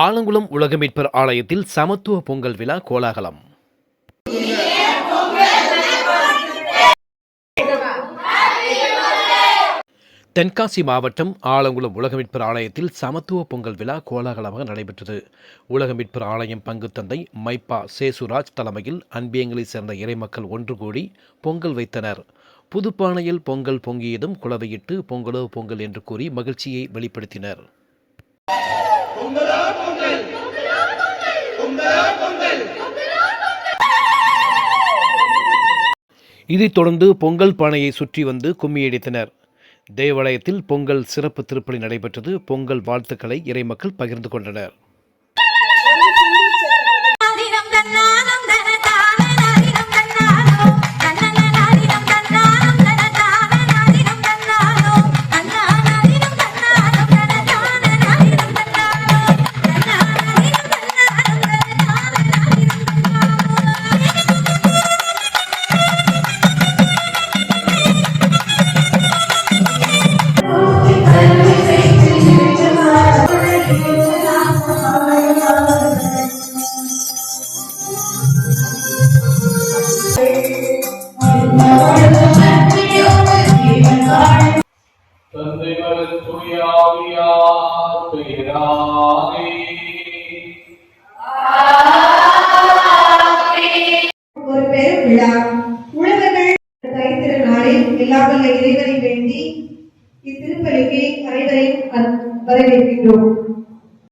ஆலங்குளம் உலகமீட்பர் ஆலயத்தில் சமத்துவ பொங்கல் விழா கோலாகலம். தென்காசி மாவட்டம் ஆலங்குளம் உலகமீட்பர் ஆலயத்தில் சமத்துவ பொங்கல் விழா கோலாகலமாக நடைபெற்றது. உலகமீட்பர் ஆலயம் பங்கு தந்தை மைப்பா சேசுராஜ் தலைமையில் அன்பியங்களைச் சேர்ந்த இறைமக்கள் ஒன்று கூடி பொங்கல் வைத்தனர். புதுப்பானையில் பொங்கல் பொங்கியதும் குளவையிட்டு பொங்கலோ பொங்கல் என்று கூறி மகிழ்ச்சியை வெளிப்படுத்தினர். இதைத் தொடர்ந்து பொங்கல் பானையை சுற்றி வந்து கும்மியடித்தனர். தேவாலயத்தில் பொங்கல் சிறப்பு திருப்பலி நடைபெற்றது. பொங்கல் வாழ்த்துக்களை இறைமக்கள் பகிர்ந்து கொண்டனர். வல்ல இறைவனை வேண்டி இத்திருப்பலிக்கு அனைவரையும் வரவேற்கின்றோம்.